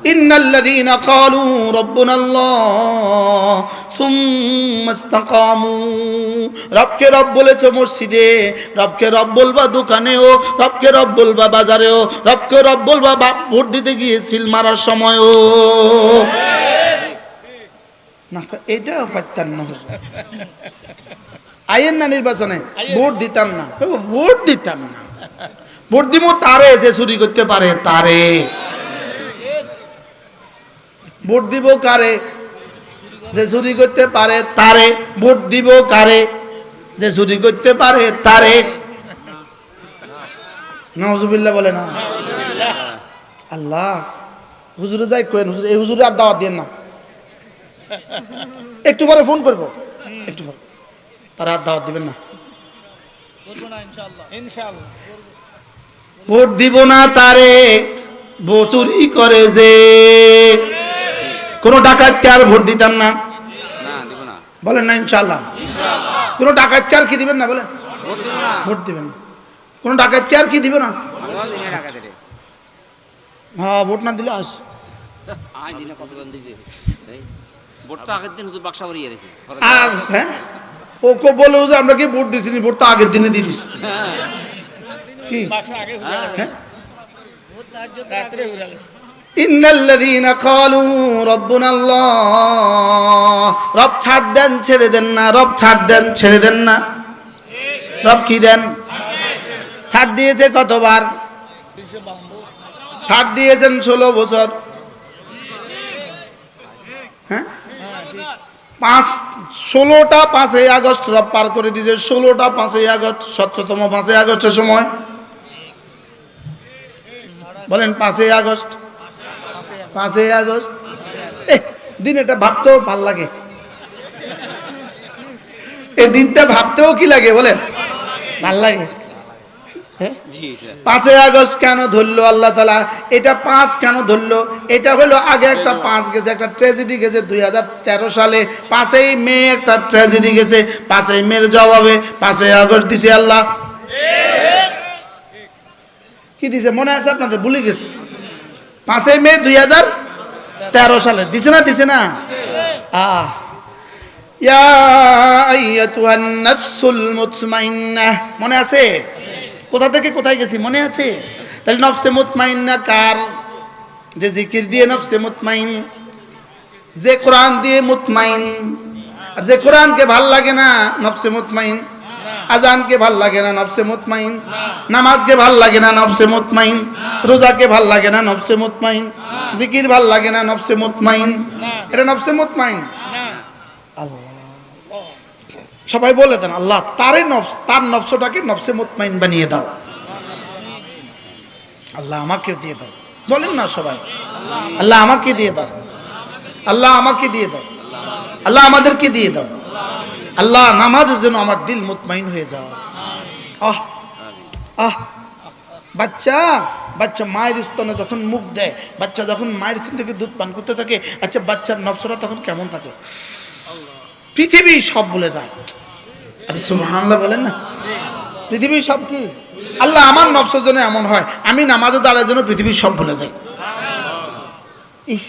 إن الذين قالوا ربنا الله ثم استقاموا রবকে রব বলেছে মসজিদে রবকে রব বলবা দোকানেও রবকে রব বলবা বাজারেও রবকে রব বলবা বাপ ভোট দিতে গিয়ে সিল মারার সময়ও না এটাও পারতাম না হুজুর। আইয়েন না নির্বাচনে ভোট দিতাম না ও, ভোট দিতাম না ভোট দিব তারে যে চুরি করতে পারে তারে ভোট দিব কারে? যে চুরি করতে পারে তারে। ভোট দিব কারে? যে চুরি করতে পারে তারে। নজুবিল্লা বলে না। আল্লাহ, হুজুরে যাই কোয়েন হুজুর এই হুজুরে আর দাওয়াত দিয়ে না। একটু পরে ফোন করব। একটু পরে। তারা আর দাওয়াত দিবেন না। ভোট দিব না তারে। বউ চুরি করে যে। কোন ডাকাতকে আর ভোট দিতাম না। না না। বলেন না ইনশাল্লাহ কোন ডাকাতকে আর কি দিবেন না বলেন? ভোট দিবেন কোন ডাকাতকে আর কি দিবে না? হ্যাঁ ভোট না দিলে আস হ্যাঁ? ও কো বলে যে আমরা কি ভোট দিছি নি, ভোট তো আগের দিনে দিয়ে দিছি। কি? রব ছাড় দেন, ছেড়ে দেন না। রব ছাড় দেন, ছেড়ে দেন না। রব কি দেন? ছাড় দিয়েছে কতবার? ছাড় দিয়েছেন ষোলো বছর। হ্যাঁ? পাঁচ, ষোলোটা পাঁচই আগস্ট রব পার করে দিয়েছে। ষোলোটা পাঁচই আগস্ট, সতেরোতম পাঁচই আগস্টের সময়। বলেন পাঁচই আগস্ট। পাঁচই আগস্ট। দিন এটা ভাবতেও ভালো লাগে। এই দিনটা ভাবতেও কি লাগে বলেন? ভালো লাগে। হ্যাঁ? পাঁচই আগস্ট কেন ধরলো আল্লাহ তালা এটা পাঁচ কেন ধরলো? এটা হলো আগে একটা পাঁচ গেছে একটা ট্র্যাজেডি গেছে দুই হাজার তেরো সালে। পাঁচই মে একটা ট্র্যাজেডি গেছে পাঁচই মের জবাবে পাঁচই আগস্ট দিছে আল্লাহ। কি দিছে? মনে আছে আপনাদের? ভুলে গেছে। পাঁচই মে দুই হাজার তেরো সালে। দিছে না দিছে না? আহ। ইয়া আইয়াতুহান নাফসুল মুতমাইন্নাহ মনে আছে? কোথা থেকে কোথায় গেছি? মনে আছে? তাহলে নফসে মুতমাইন্না কার? যে জিকির দিয়ে নফসে মুতমাইন যে কোরআন দিয়ে মুতমাইন আর যে কোরআনকে ভালো লাগে না নফসে মুতমাইন। আজানকে ভালো লাগে না, নফসে মুতমাইন। নামাজকে ভালো লাগে না, নফসে মুতমাইন। রোজাকে ভালো লাগে না, নফসে মুতমাইন। জিকির ভালো লাগে না, নফসে মুতমাইন। এটা নফসে মুতমাইন। সবাই বলে দেন, আল্লাহ, তারে নফস, তার নফসটাকে নফসে মুতমাইন বানিয়ে দাও। আল্লাহ আমাকে দিয়ে দাও। বলেন না সবাই। আল্লাহ আমাকে দিয়ে দাও। আল্লাহ আমাকে দিয়ে দাও। আল্লাহ আমাদেরকে দিয়ে দাও। আল্লাহ নামাজের জন্য আমার দিল মুতমাইন হয়ে যাও। আহ আহ বাচ্চা বাচ্চা মায়ের স্তনে যখন মুখ দেয় বাচ্চা যখন মায়ের স্তন থেকে দুধ পান করতে থাকে আচ্ছা বাচ্চার নবসরা তখন কেমন থাকে? পৃথিবী সব ভুলে যায়। আরে সুবহানাল্লাহ বলেন না। পৃথিবী সব কি? আল্লাহ আমার নফসের জন্য এমন হয় আমি নামাজে দাঁড়ার জন্য পৃথিবী সব ভুলে যাই। ইস।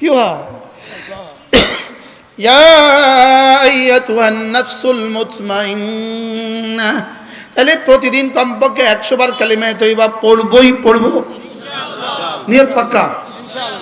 কি হয়? তাহলে প্রতিদিন কমপক্ষে একশো বার কালিমায় তৈবা পড়বই পড়ব। নিয়ত পাক্কা?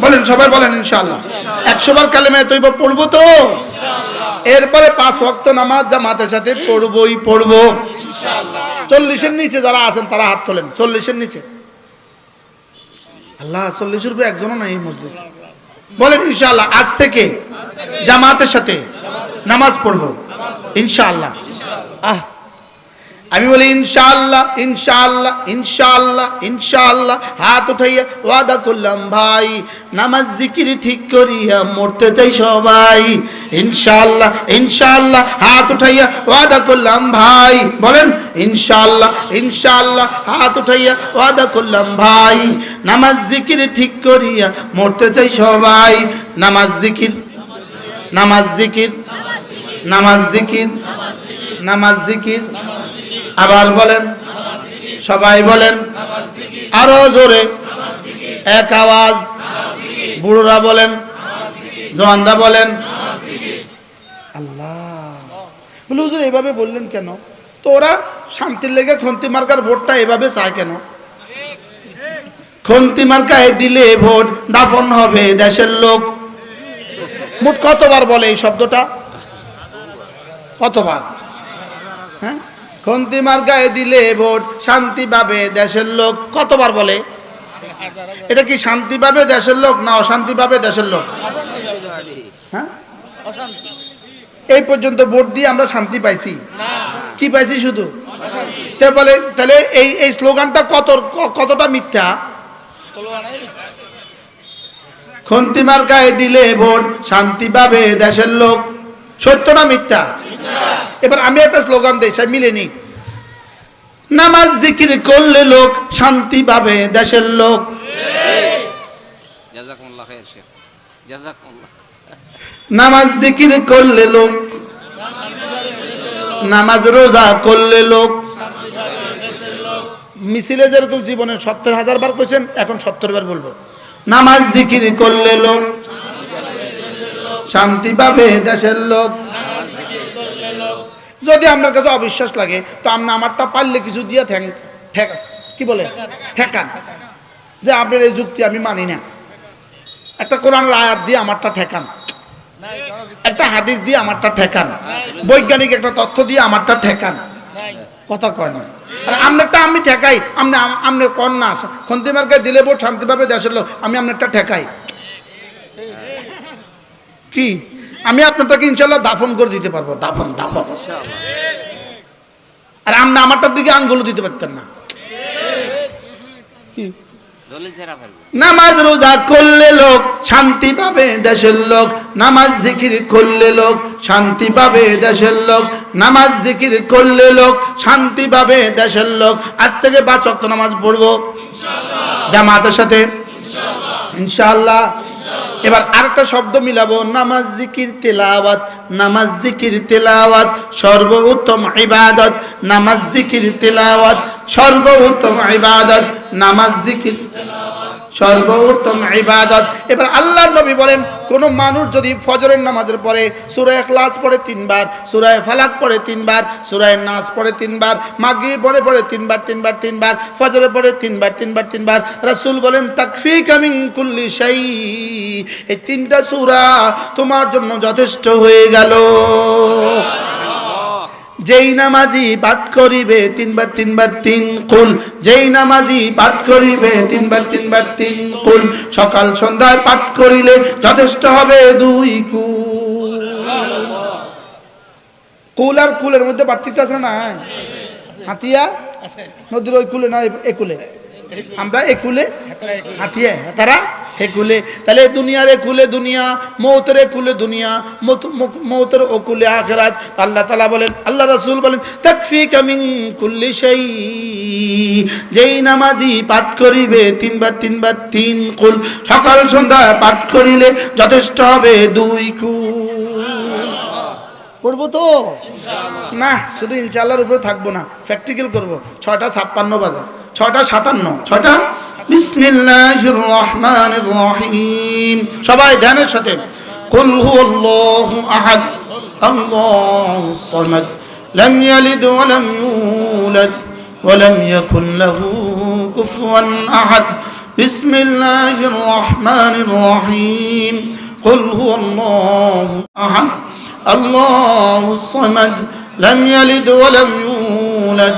বলেন, সবাই বলেন, ইনশাআল্লাহ। একশো বার কালিমায় তৈবা পড়ব তো? এরপরে পাঁচ ওয়াক্ত নামাজ জামাতের সাথে পড়বই পড়ব। চল্লিশের নিচে যারা আছেন, তারা হাত তোলেন। চল্লিশের নিচে। আল্লাহ, চল্লিশের উপরে একজনও নাই মজলিসে। বলেন, ইনশাআল্লাহ, আজ থেকে জামাতের সাথে নামাজ পড়ব, ইনশাআল্লাহ। আহ, আমি বলি ইনশাআল্লাহ ইনশাআল্লাহ ইনশাআল্লাহ ইনশাআল্লাহ। হাত উঠাইয়া ওয়াদা করলাম, ভাই, নামাজ জিকির ঠিক করিয়া মরতে চাই সবাই। ইনশাআল্লাহ ইনশাআল্লাহ। হাত উঠাইয়া ওয়াদা করলাম, ভাই, বলেন, ইনশাআল্লাহ ইনশাআল্লাহ। হাত উঠাইয়া ওয়াদা করলাম, ভাই, নামাজ জিকির ঠিক করিয়া মরতে চাই সবাই। নামাজ জিকির নামাজ জিকির নামাজ জিকির নামাজ জিকির। আবার বলেন, সবাই বলেন, আরও জোরে, এক আওয়াজ। বুড়োরা বলেন জওয়ানরা বলেন, আল্লাহ। বলে, হুজুর এভাবে বললেন কেন? তো ওরা শান্তির লেগে খন্তি মার্কার ভোটটা এভাবে চায় কেন? খন্তি মার্কায় দিলে ভোট দাফন হবে দেশের লোক। মোট কতবার বলে এই শব্দটা? কতবার? হ্যাঁ? খন্তি মার্কায় দিলে ভোট শান্তি পাবে দেশের লোক। কতবার বলে? এটা কি শান্তি পাবে দেশের লোক না অশান্তি পাবে দেশের লোক? হ্যাঁ? এই পর্যন্ত ভোট দিয়ে আমরা শান্তি পাইছি। কি পাইছি শুধু? বলে, তাহলে এই এই স্লোগানটা কত, কতটা মিথ্যা? খন্তি মার্কায় দিলে ভোট শান্তি পাবে দেশের লোক। সত্য না মিথ্যা? এবার আমি একটা স্লোগান দিই সে মিলে নি নামাজ জিকির করলে লোক শান্তি পাবে দেশের লোক। নামাজ জিকির করলে লোক। নামাজ রোজা করলে লোক। মিছিলে যেরকম জীবনে সত্তর হাজার বার কইছেন এখন সত্তর বার বলব। নামাজ জিকির করলে লোক, শান্তি পাবে দেশের লোক। যদি আপনার কাছে অবিশ্বাস লাগে, তো আপনি আমারটা পারলে কিছু দিয়ে ঠ্যাং ঠেক, কি বলে? ঠেকান। যে আপনার এই যুক্তি আমি মানি না। একটা কোরআন আয়াত দিয়ে আমারটা ঠেকান। একটা হাদিস দিয়ে আমারটা ঠেকান। বৈজ্ঞানিক একটা তথ্য দিয়ে আমারটা ঠেকান। কথা কয় না। আর আপনারটা আমি ঠেকাই, আমনে আপনি কন না খন্তিমার্কে দিলে বোর্ড শান্তি পাবে দেশের লোক, আমি আপনারটা ঠেকাই। কি? আমি আপনারটাকে ইনশাল্লাহ দাফন করে দিতে পারব, দাফন দাফন। আর আপনি আমারটার দিকে আঙ্গুল দিতে পারতেন না। কি? নামাজ রোজা করলে লোক শান্তি পাবে দেশের লোক। নামাজ জিকির করলে লোক শান্তি পাবে দেশের লোক। নামাজ জিকির করলে লোক শান্তি পাবে দেশের লোক। আজ থেকে ওয়াক্ত নামাজ পড়ব। জামাতের সাথে। ইনশাআল্লাহ। এবার আরেকটা শব্দ মিলাবো, নামাজ, জিকির, তেলাওয়াত। নামাজ, জিকির, তেলাওয়াত, সর্বোত্তম ইবাদত। নামাজ, জিকির, তেলাওয়াত, সর্বোত্তম ইবাদত। নামাজ, জিকির সর্বোত্তম ইবাদত। এবার আল্লাহ নবী বলেন, কোন মানুষ যদি ফজরের নামাজের পরে সূরা ইখলাস পড়ে তিনবার সুরায় ফালাক পড়ে তিনবার, সূরা নাস পড়ে তিনবার মাগি পড়ে পড়ে তিনবার তিনবার তিনবার, ফজরে পড়ে তিনবার তিনবার তিনবার, রাসূল বলেন, তাকফিকা মিন কুল্লি শাই এই তিনটা সূরা তোমার জন্য যথেষ্ট হয়ে গেল। যেই নামাজি পাঠ করিবে তিনবার তিনবার তিন কুল। যেই নামাজি পাঠ করিবে তিনবার তিনবার তিন কুল। সকাল সন্ধ্যায় পাঠ করিলে যথেষ্ট হবে দুই কুল। কুল আর কুলের মধ্যে পার্থক্য আছে না হাতিয়া? নদীর ওই কুলে না এ কুলে? আমরা এ কুলে হাতিয়া তারা হে কুলে তাহলে দুনিয়ার এ কুলে দুনিয়া মৌতের এ কুলে দুনিয়া মৌতের ও কুলে আখেরাত আল্লাহ তালা বলেন আল্লাহ রসুল বলেন তাকফি কামিং কুল্লি সেই যেই নামাজি পাঠ করিবে তিনবার তিনবার তিন কুল। সকাল সন্ধ্যা পাঠ করিলে যথেষ্ট হবে দুই কুল। পড়ব তো? না শুধু ইনশাল্লাহর উপরে থাকব না প্র্যাকটিক্যাল করব। ছটা ছাপ্পান্ন বাজে। ছয়টা সাতান্ন ছয়টা বিসমিল্লাহির রহমানির রহিম সবাই ধ্যানের সাথে কুল হুয়াল্লাহু আহাদ আল্লাহুস সামাদ লাম ইয়ালিদ ওয়া লাম ইউলাদ ওয়া লাম ইয়াকুল লাহু কুফুয়ান আহাদ বিসমিল্লাহির রহমানির রহিম قل هو الله أحد الله الصمد لم يلد ولم يولد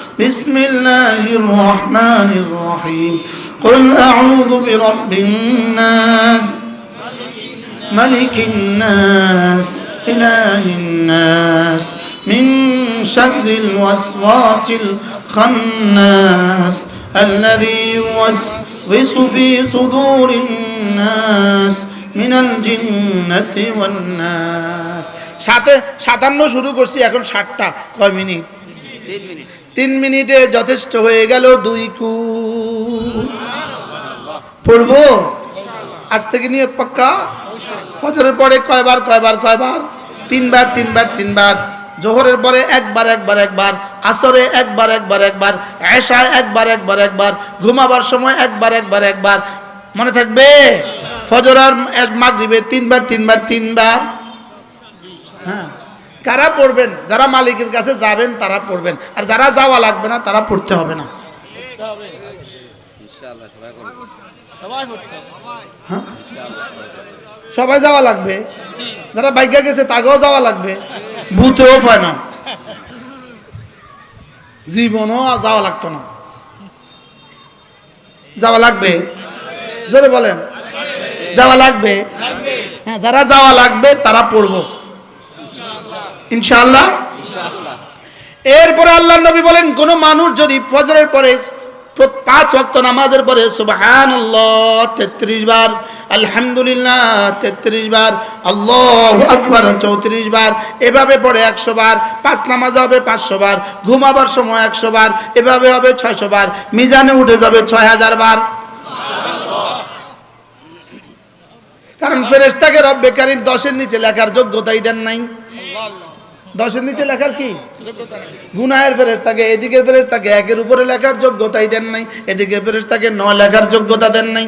بسم الله الرحمن الرحيم قل أعوذ برب الناس ملك الناس إله الناس من شر الوسواس الخناس الذي يوسوس في صدور الناس من الجنة والناس সাথে সাতান্ন শুরু করছি এখন ষাটটা কয় মিনিট তিন মিনিট তিন মিনিটে যথেষ্ট হয়ে গেল দুই কু। পড়ব? আজ থেকে নিয়ত পাক্কা? ফজরের পরে কয়বার কয়বার কয়বার? তিনবার তিনবার তিনবার। জোহরের পরে একবার একবার একবার। আসরে একবার একবার একবার। এশায় একবার একবার একবার। ঘুমাবার সময় একবার একবার একবার। মনে থাকবে? ফজর আর মাগরিবে তিনবার তিনবার তিনবার। হ্যাঁ। কারা পড়বেন? যারা মালিকের কাছে যাবেন তারা পড়বেন। আর যারা যাওয়া লাগবে না তারা পড়তে হবে না। সবাই করবে হ্যাঁ? সবাই যাওয়া লাগবে? যারা বাইকে গেছে তাকেও যাওয়া লাগবে? ভূতেও পায় না। জীবনও আর যাওয়া লাগতো না। যাওয়া লাগবে? জোরে বলেন। যাওয়া লাগবে? হ্যাঁ যারা যাওয়া লাগবে তারা পড়ব। ইনশাআল্লাহ। এরপরে আল্লাহ নবী বলেন, কোন মানুষ যদি ফজরের পরে পাঁচ ওয়াক্ত নামাজের পরে সুবহানাল্লাহ, তেত্রিশ বার, আলহামদুলিল্লাহ, তেত্রিশ বার, আল্লাহ আকবার, চৌত্রিশ বার, এভাবে পড়ে একশো বার, পাঁচ নামাজ হবে পাঁচশো বার, ঘুমাবার সময় একশো বার, এভাবে হবে ছয়শো বার, মিজানে উঠে যাবে ছয় হাজার বার। কারণ ফেরেস্তাকে রব্বে কারিম দশের নিচে লেখার যোগ্যতাই দেন নাই। দশের নিচে লেখার কি? গুনায়ের ফেরেস থাকে এদিকের ফেরেস থাকে একের উপরে লেখার যোগ্যতাই দেন নাই, এদিকে ফেরেস থাকে ন লেখার যোগ্যতা দেন নাই।